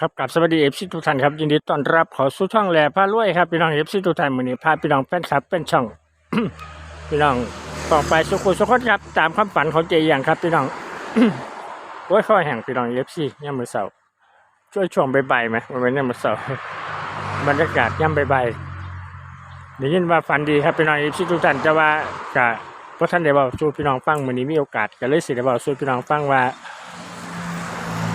ครับกับสวัสดีเอฟซีทุกท่านครับยินดีต้อนรับขอสู่ช่องแหล่พารวยครับพี่น้องเอฟซีทุกท่านมื้อนี้พาพี่น้องแฟนคลับเป็นช่อง พี่น้องต่อไปสุขุสุขนครับตามความฝันของเจอย่างครับพี่น้อง โอ้ยข้อแห่งพี่น้องเอฟซีย่ำมือเสาร์ช่วยช่วงใบ่ายๆไหมมันเป็นย่ำมือเสาร์บรรยากาศย่ำใบ่ายๆได้ยินว่าฝันดีครับพี่น้องเอฟซีทุกท่านจะว่ากะพราะท่านได้บอกสู่พี่น้องฟังมื้อนี้มีโอกาสก็เลยสิได้บอกสู่พี่น้องฟังว่า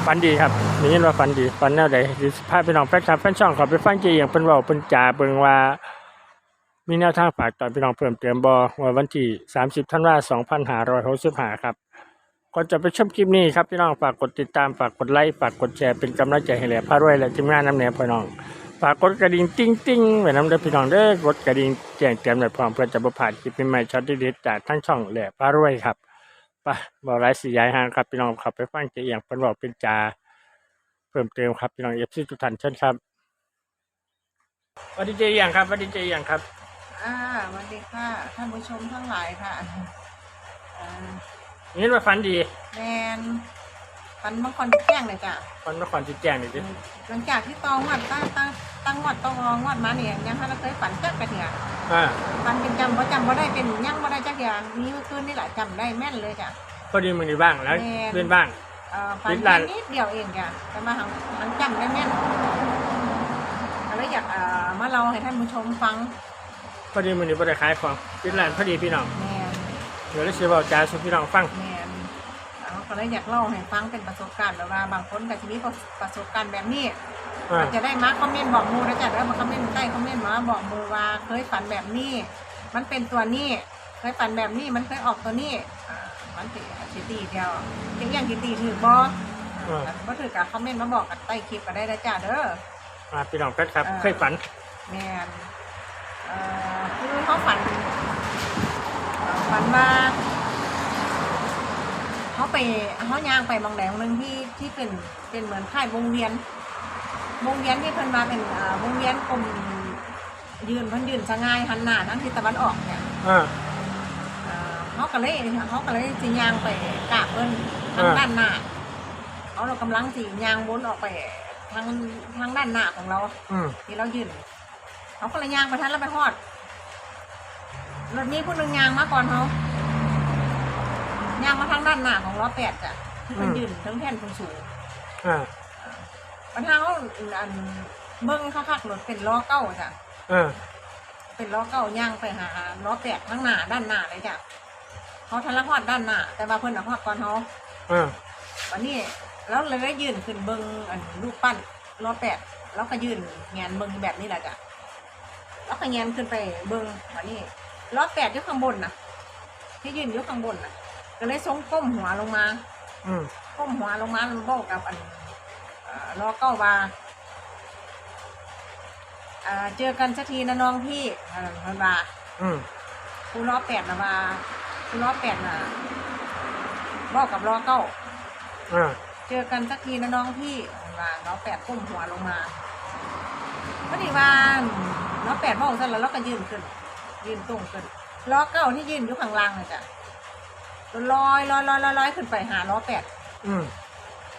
ฝันดีครับได้ยินว่าฝันดีฝันแนวใดสิพาพี่น้องแฟนคลับแฟนช่องขอไปฟังเจีอย่างเพิ่นเว้าเพิ่นจ่าเบิ่งว่ามีแนวทางฝากตอนพี่น้องเพิ่มเติมบ่ว่าวันที่ 30ธันวาคม2565ครับก่อนจะไปชมคลิปนี้ครับพี่น้องฝากกดติดตามฝากกดไลค์ฝากกดแชร์เป็นกำลังใจให้แหล่พารวยและทีมงานน้ำแหนพี่น้อง ฝากกดกระดิ่งติ้งติ้งๆไว้น้ำเด้อพี่น้องเด้อกดกระดิ่งแจ้งเตือนไว้พร้อมเพื่อจะบ่พลาดคลิปใหม่ช็อตเด็ดๆจากทั้งช่องแหล่พารวยครับ ไปบ่หลายสิยายห่างครับพี่น้องขับไปฟังเจีอย่างเพิ่นเว้าเป็นจาเพิ่มเติมครับพี่น้องเอฟซีทุกท่านเช่นครับสวัสดีเจอย่างครับสวัสดีเจอย่างครับอ่าสวัสดีค่ะท่านผู้ชมทั้งหลายค่ะอ่านี่ว่าฟันดีแมนฟันมังกรแจ้งเลยจ้ะฟันนครจีแจ้งนี่ดิหลังจากที่ตองวัดตั้งตั้งตั้งวัดตองงวดมาเนี่ยยังท่านเคยฝันจักกระเถื่อ อ่าฝันเป็นจำว่าจำว่าได้เป็นยังว่าได้จักอย่างนี้เมื่อคืนนี่แหละจำได้แม่นเลยจ้ะ พอดีมือนี้บ้างแล้วแม่นเพื่อนบ้าง เอ่อฝันนิดหน่อย แค่นิดเดียวเองจ้ะแต่มาหังหังจำได้แม่นก็เลยอยากเอ่อมาเล่าให้ท่านผู้ชมฟังพอดีมือนี้บ่ได้ขายของปิดร้านพอดีพี่น้องแมนเดี๋ยวเราสิบอกจาสุพี่น้องฟังแม่นเอาก็เลยอยากเล่าให้ฟังเป็นประสบการณ์แบบว่าบางคนกับชีวิตประสบการณ์แบบนี้ อ่าอาจจะได้มาคอมเมนต์บอกหมูนะจ๊ะแล้วมาคอมเมนต์ใต้คอมเมนต์มาบอกหมูว่าเคยฝันแบบนี้ มันเป็นตัวนี้เคยฝันแบบนี้มันเคยออกตัวนี้อ่ามันติสิตีเดียวเพียงอย่างสิตีถือบออ่าก็ถือกับคอมเมนต์มาบอกกันใต้คลิปก็ได้นะจ๊ะเด้ออ่าพี่น้องแฟนครับอ่าเคยฝันแม่นเอ่อคือเขาฝันเอ่อฝันว่าเขาไปเขาย่างไปบางแหลงหนึ่งที่ที่เป็นเป็นเหมือนค่ายวงเวียน วงเวียนที่เพิ่นมาเป็นเอ่อวงเวียนกลมยืนเพิ่นยืนสง่ายหันหน้าทั้งทิศตะวันออกเนี่ยอ่า เอ่อเขาก็เลยเขาก็เลยสิย่างไปกราบเพิ่นทางอ่า ด้านหน้าเขาเรากำลังสิย่างวนออกไปทางทางด้านหน้าของเรา อืมที่เรายืนเขาก็เลยย่างไปทันแล้วไปฮอดรถนี้ผู้หนึ่งย่างมาก่อนเขาย่างมาทางด้านหน้าของล้อแปดจ้ะที่มันยืนทั้งแท่นทั้งสูงอ่า ปัญหาเขาอันเบิ้งคักๆรถเป็นล้อเก้าจ้ะอ่าเป็นล้อเก้าย่างไปหาล้อแปดข้างหน้าด้านหน้าเลยจ้ะเขาทันละฮอดด้านหน้าแต่ว่าเพิ่นเอาฮอดก่อนเขาอ่าวันนี้แล้วเลยได้ยืนขึ้นเบิ้งอันรูปปั้นล้อแปดแล้วก็ยืนแงนเบิ้งแบบนี้แหละจ้ะแล้วก็แงนขึ้นไปเบิ้งวันนี้ล้อแปดอยู่ข้างบนน่ะที่ยืนอยู่ข้างบนน่ะก็เลยทรงก้มหัวลงมา อืม ก้มหัวลงมาแล้วบอกกับอัน เอ่อล้อเก้าว่าอ่าเจอกันสักทีนะน้องพี่อ่าเพิ่นว่าอืมครูล้อแปดนะว่าครูล้อแปดน่ะบอกกับล้อเก้าอ่าเจอกันสักทีนะน้องพี่ว่าล้อแปดก้มหัวลงมาพอดีว่าล้อแปดบอกซะแล้วเราก็ยืนขึ้น ยืนตรงขึ้นล้อเก้าที่ยืนอยู่ข้างล่างเลยจ้ะลอยลอยลอยลอยลอยขึ้นไปหาล้อแปดอืม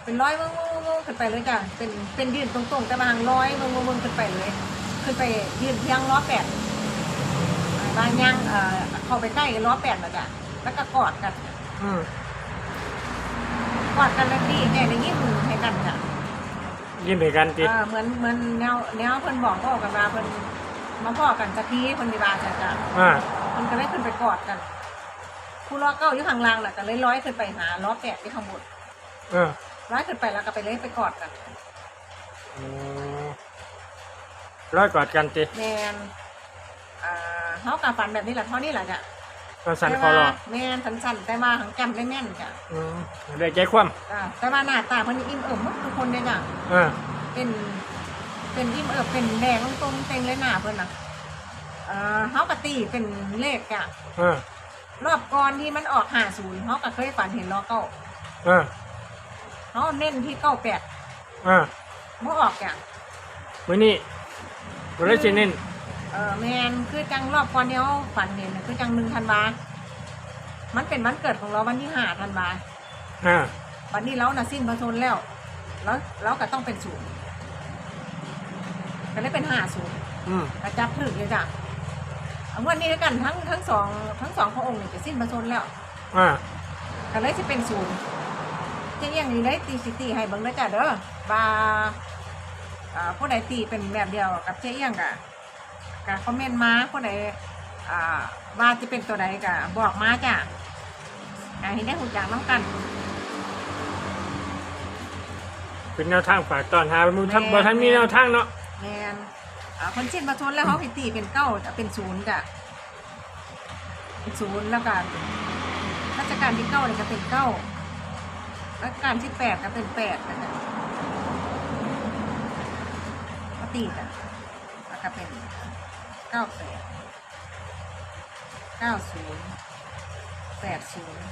เป็นร้อยมึงมึงมึง ขึ้นไปเลยจ้ะเป็นเป็นยืนตรงๆ แต่บางร้อยมึงมึงมึงขึ้นไปเลย ขึ้นไปยืนเพียงล้อแปดบางย่างเอ่อเข้าไปใกล้ล้อแปดแล้วจ้ะแล้วก็กอดกันอืมกอดกันแล้วดีแกได้ยิ้มให้กันจ้ะยิ้มให้กันติเออเหมือนเหมือนแนวแนวเพิ่นบอกก็กันมาเพิ่นมาพ่อกันสักทีเพิ่นดีบาจ้ะจ้ะอ่าเพิ่นก็เลยขึ้นไปกอดกันผู้ล้อเก้าอยู่ข้างล่างน่ะก็เลยร้อยขึ้นไปหาล้อแปดที่ข้างบนอ่า ร้อยขึ้นไปแล้วก็ไปเลยไปกอดกันอืมร้อยกอดกันติแมนอ่าเขากับฝันแบบนี้แหละเท่านี้แหละจ้ะตอนสันคอรอแม่นสันสันๆแต่ว่าหังจำได้แม่นจ้ะอืมได้ใจคว่จ้ะแต่ว่าหน้าตาเพิ่นอิ่มเอิบหมดทุกคนเลยจ้ะำอ่าเป็นเป็นอิ่มเอิบเป็นแดงตรงๆเต็งเลยหน้าเพิ่นน่ะเอ่อเขากะตีเป็นเลขจ้ะอ่ารอบก่อนที่มันออกห้าศูนย์เขาก็เคยฝันเห็นล้อเก้าอ่า เขาเน้นที่เก้าแปดอ่าเมื่อออกจ้ะมื้อนี้บ่ได้สิเน้นเออแมนคือจังรอบก่อนที่เขาฝันเห็นน่ะคือจังหนึ่งธันวามันเป็นวันเกิดของเราวันที่ห้าธันวาอ่าวันนี้เราน่ะสิ้นพระชนม์แล้ว แล้วเราก็ต้องเป็นศูนย์ก็เลยเป็นห้าศูนย์อืมก็จับถึกเลยจ้ะเอางวันนี้ด้วยกันทั้งทั้งสองทั้งสองพระองค์เนี่ยจะสิ้นพระชนม์แล้ว อ่าก็เลยจะเป็นศูนย์ เจ๊เอียงนี่ได้ตีสิตีให้เบิ่งเด้อจ้ะเด้อว่าอ่าผู้ใดตีเป็นแบบเดียวกับเจ๊เอียงกะกะคอมเมนต์มาผู้ใดอ่าว่าจะเป็นตัวใดกะบอกมาจ้ะอ่าให้ได้หูจักน้องกัน เป็นแนวทางฝากตอนหามือแม่ทำบ่ทันมีแนวทางเนาะแมนอ่าคนสิ้นพระชนม์แล้วเขาให้ตีเป็นเก้าจะเป็นศูนย์จ้ะเป็นศูนย์แล้วกันราชการที่เก้าเนี่ยจะเป็นเก้า รัชการที่แปดก็เป็นแปดนะปกติอะแล้วก็เป็นเก้าแปดเก้าศูนย์แปดศูนย์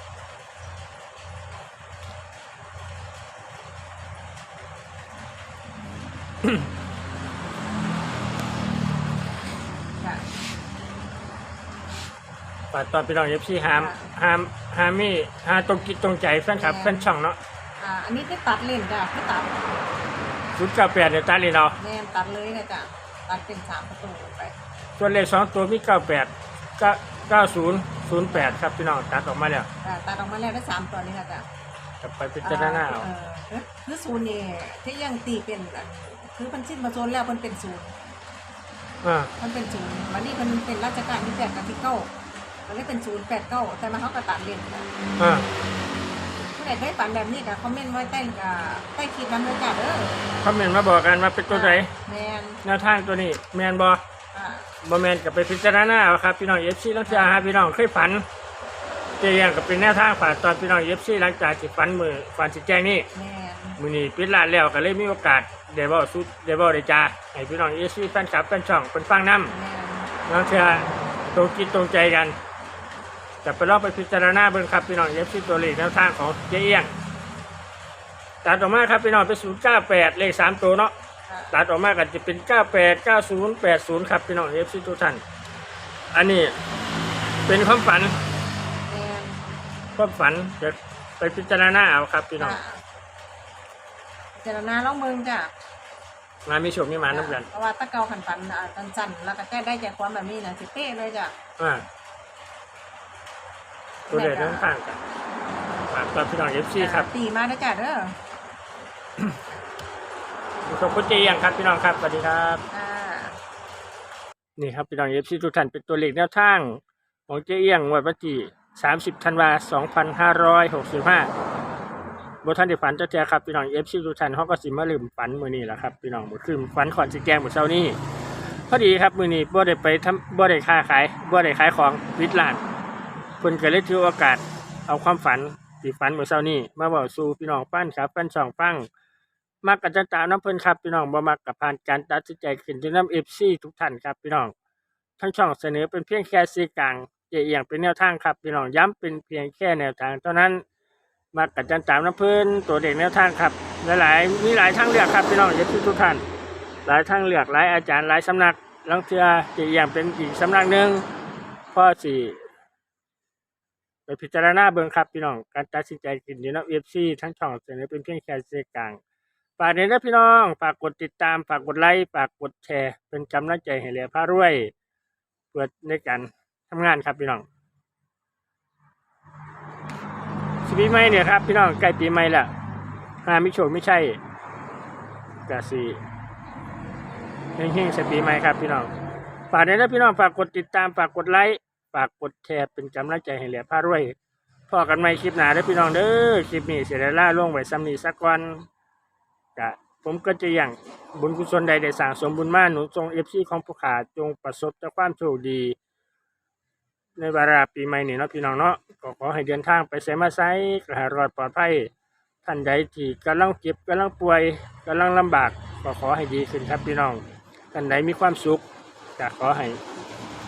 ฝากตอนพี่น้องเอฟซีหามค่ะหามหามีหาตรงกิจตรงใจแฟนคลับแม่แฟนช่องเนาะอ่าอันนี้คือตัดเล่นจ้ะคือตัดศูนย์เก้าแปดเนี่ยตาลีเราแม่นตัดเลยนะจ้ะตัดเป็นสามประตูไปส่วนเลขสองตัวมีเก้าแปดเก้าเก้าศูนย์ศูนย์แปดครับพี่น้องตัดออกมาแล้วอ่าตัดออกมาแล้วได้สามตัวนี้นะจ้ะจะไปพิจารณาเอาเออเอ๊ะคือศูนย์นี่ที่ยังตีเป็นอันคือมันสิ้นมาโซนแล้วมันเป็นศูนย์อ่ามันเป็นศูนย์วันนี้มันเป็นราชการที่แปดกับที่เก้า มันได้เป็นศูนย์แปดเก้าแต่มาเขาก็ตัดเล่นกันอ่าผู้ใดเคยฝันแบบนี้กับคอมเมนต์ไว้ใต้อ่าใต้คลิปนั้นเลยจ้ะเด้อคอมเมนต์มาบอกกันว่าเป็นตัวไหนแมนแนวทางตัวนี้ แมนบออ่าบอแมนกับไปพิจารณาเอาครับ พี่น้องเอฟซีลังเสียหาพี่น้องเคยฝันเจียงกับเป็นแนวทางฝากตอนพี่น้องเอฟซีหลังจากที่ฝันมือฝันสิแจ้งนี่ แมนมือนี้ปิดร้านแล้วก็เลยมีโอกาสเดบอสุดเดบอได้จ้าให้พี่น้องเอฟซีแฟนคลับแฟนช่องเป็นฟังน้แมนำลังเสียตรงกินตรงใจกัน จะไปลองไปพิจารณาเบิ่งครับพี่น้องเอฟซีตัวเลขแนวทางของเจียงตัดออกมาครับพี่น้องเป็นศูนย์เก้าแปดเลขสามตัวเนาะอ่าตัดออกมากันจะเป็น98 90 80ครับพี่น้องเอฟซีทุกท่านอันนี้เป็นความฝันแมนความฝันจะไปพิจารณาเอาครับพี่น้องอ่าเจรนาเล่าเมืองจ้ะมามีโชคมีหมาน้ำกันเพราะว่าตะเกาขันฝันอ่าสั้นๆแล้วก็แก้ได้ใจความแบบนี้นะสิเต้เลยจ้ะอ่า ตัวเด็ดทั้งข้างกันฝากตอนพี่น้องเอฟซีครับตีมาได้อจ้ะเด้อขอบคุณเจียงครับพี่น้องครับสวัสดีครับอ่านี่ครับพี่น้องเอฟซีทุกท่านเป็นตัวเลขแนวทางของเจียงงวดวันที่30ธันวา2565บท่านที่ฝันเจ้าแจครับพี่น้องเอฟซีทุกท่านเขาก็สิมาลืมฝันมือนี้แหละครับพี่น้องมือคืนฝันขอนสิแกงหมดเช้านี้พอดีครับมือนี้บ่ได้ไปทำบ่ได้ค้าขายบ่ได้ขายของวิดร้านเพิ่นก็เลยถือโอกาสเอาความฝันที่ฝันเมื่อเช้านี้มาบอกสู่พี่น้องฟังครับแฟนช่องฟังมักกันจะตามน้ำเพิ่นครับพี่น้องบ่มักกับผ่านการตัดสินใจขึ้นที่น้ำเอฟซีทุกท่านครับพี่น้องทั้งช่องเสนอเป็นเพียงแค่สื่อกลางเจียงเป็นแนวทางครับพี่น้องย้ำเป็นเพียงแค่แนวทางเท่านั้นมักกันจะตามน้ำเพิ่นตัวเด็กแนวทางครับ หลายๆมีหลายทางเลือกครับพี่น้องเอฟซีทุกท่านหลายทางเลือกหลายอาจารย์หลายสำนักลังเทือเจียงเป็นอีกสำนักหนึ่งพ่อสี่ ไปพิจารณาเบิ่งครับพี่น้องการตัดสินใจกินอยู่น้ำเอฟซีทั้งช่องเสนอเป็นเพียงแค่สื่อกลางฝากเนี่ยนะพี่น้องฝากกดติดตามฝากกดไลค์ฝากกดแชร์ เป็นกำลังใจให้เหลือพารวยเพื่อในการทำงานครับพี่น้องสปีใหม่เนี่ยครับพี่น้องใกล้ปีใหม่ละหามิโชคไม่ใช่กะสีเฮงๆสปีใหม่ครับพี่น้องฝากเนี่ยนะพี่น้องฝากกดติดตามฝากกดไลค์ ฝากกดแชร์เป็นกำลังใจให้เหลือพารวยพอกันใหม่คลิปหน้าเด้อพี่น้องเด้อคลิปนี้เสียดล่าล่วงไว้ซ้ำนี้สักวันกะผมก็จะอย่างบุญกุศลใดได้สั่งสมบุญมาหนุนทรงเอฟซีของผู้ขาจงประสบแต่ความโชคดี ในวาระปีใหม่นี้เนาะพี่น้องเนาะก็ขอให้เดินทางไปไสมาไซกระหารอดปลอดภัยท่านใดที่กำลังเจ็บกำลังป่วยกำลังลำบาก ก็ขอให้ดีขึ้นครับพี่น้องท่านใดมีความสุขก็ขอให้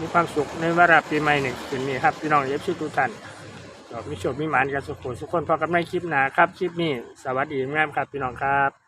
มีความสุขในวาระปีใหม่นี้ขึ้นนี้ครับพี่น้องเย็บชื่อทุกท่านก็มีโชคมีหมานกันสุขสุขคนพอกันในคลิปหน้าครับ คลิปนี้ สวัสดีงามครับพี่น้องครับ